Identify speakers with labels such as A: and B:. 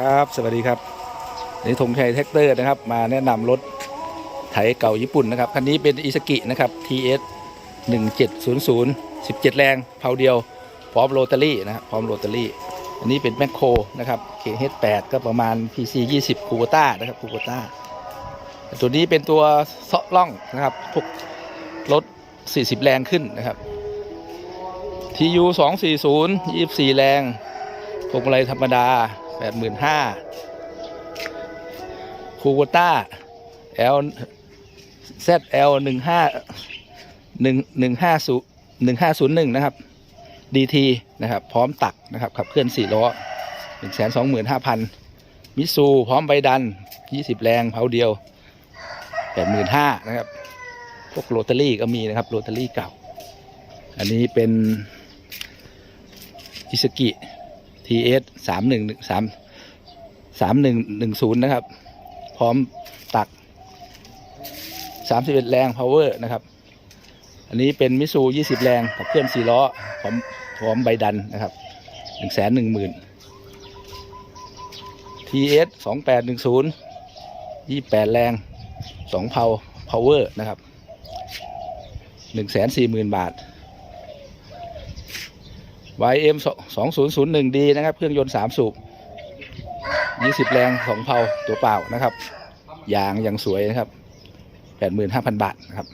A: ครับ สวัสดีครับนี่ธงชัยแท็กเตอร์นะครับ มาแนะนำรถไถเก่าญี่ปุ่นนะครับ คันนี้เป็นอิสกินะครับ TS 1700 17 แรงเผาเดียว พร้อมโรตารี่นะครับพร้อมโรตารี่ อันนี้เป็นแมคโครนะครับ KH8 ก็ประมาณ PC 20คูโบต้านะครับคูโบต้าตัวนี้เป็นตัวเซาะล่องนะครับพวกรถ 40 แรงขึ้นนะครับ TU 240 24 แรงพวงมาลัยธรรมดา แปดหมื่นห้าคูโกต้า L ZL หนึ่งห้าหนึ่งหนึ่งห้าศูหนึ่งห้าศูนย์หนึ่งนะครับ DT นะครับ พร้อมตักนะครับ ขับเคลื่อนสี่ล้อหนึ่งแสนสองหมื่นห้าพันมิซูพร้อมใบดันยี่สิบแรงเผาเดียวแปดหมื่นห้านะครับ พวกโรตารี่ก็มีนะครับ โรตารี่เก่า อันนี้เป็นอิสกิ TS สามหนึ่งสามสามหนึ่งหนึ่งศูนย์นะครับ พร้อมตักสามสิบเอ็ดแรง power นะครับ อันนี้เป็นมิซูยี่สิบแรงขับเคลื่อนสี่ล้อพร้อมพร้อมใบดันนะครับหนึ่งแสนหนึ่งหมื่น TS สองแปดหนึ่งศูนย์ยี่แปดแรงสองเพา power นะครับหนึ่งแสนสี่หมื่นบาท YM 2001D นะครับ เครื่องยนต์ 3 สูบ 20 แรง 2 เพาตัวเปล่านะครับ ยางอย่างสวยนะครับ 85,000 บาทนะครับ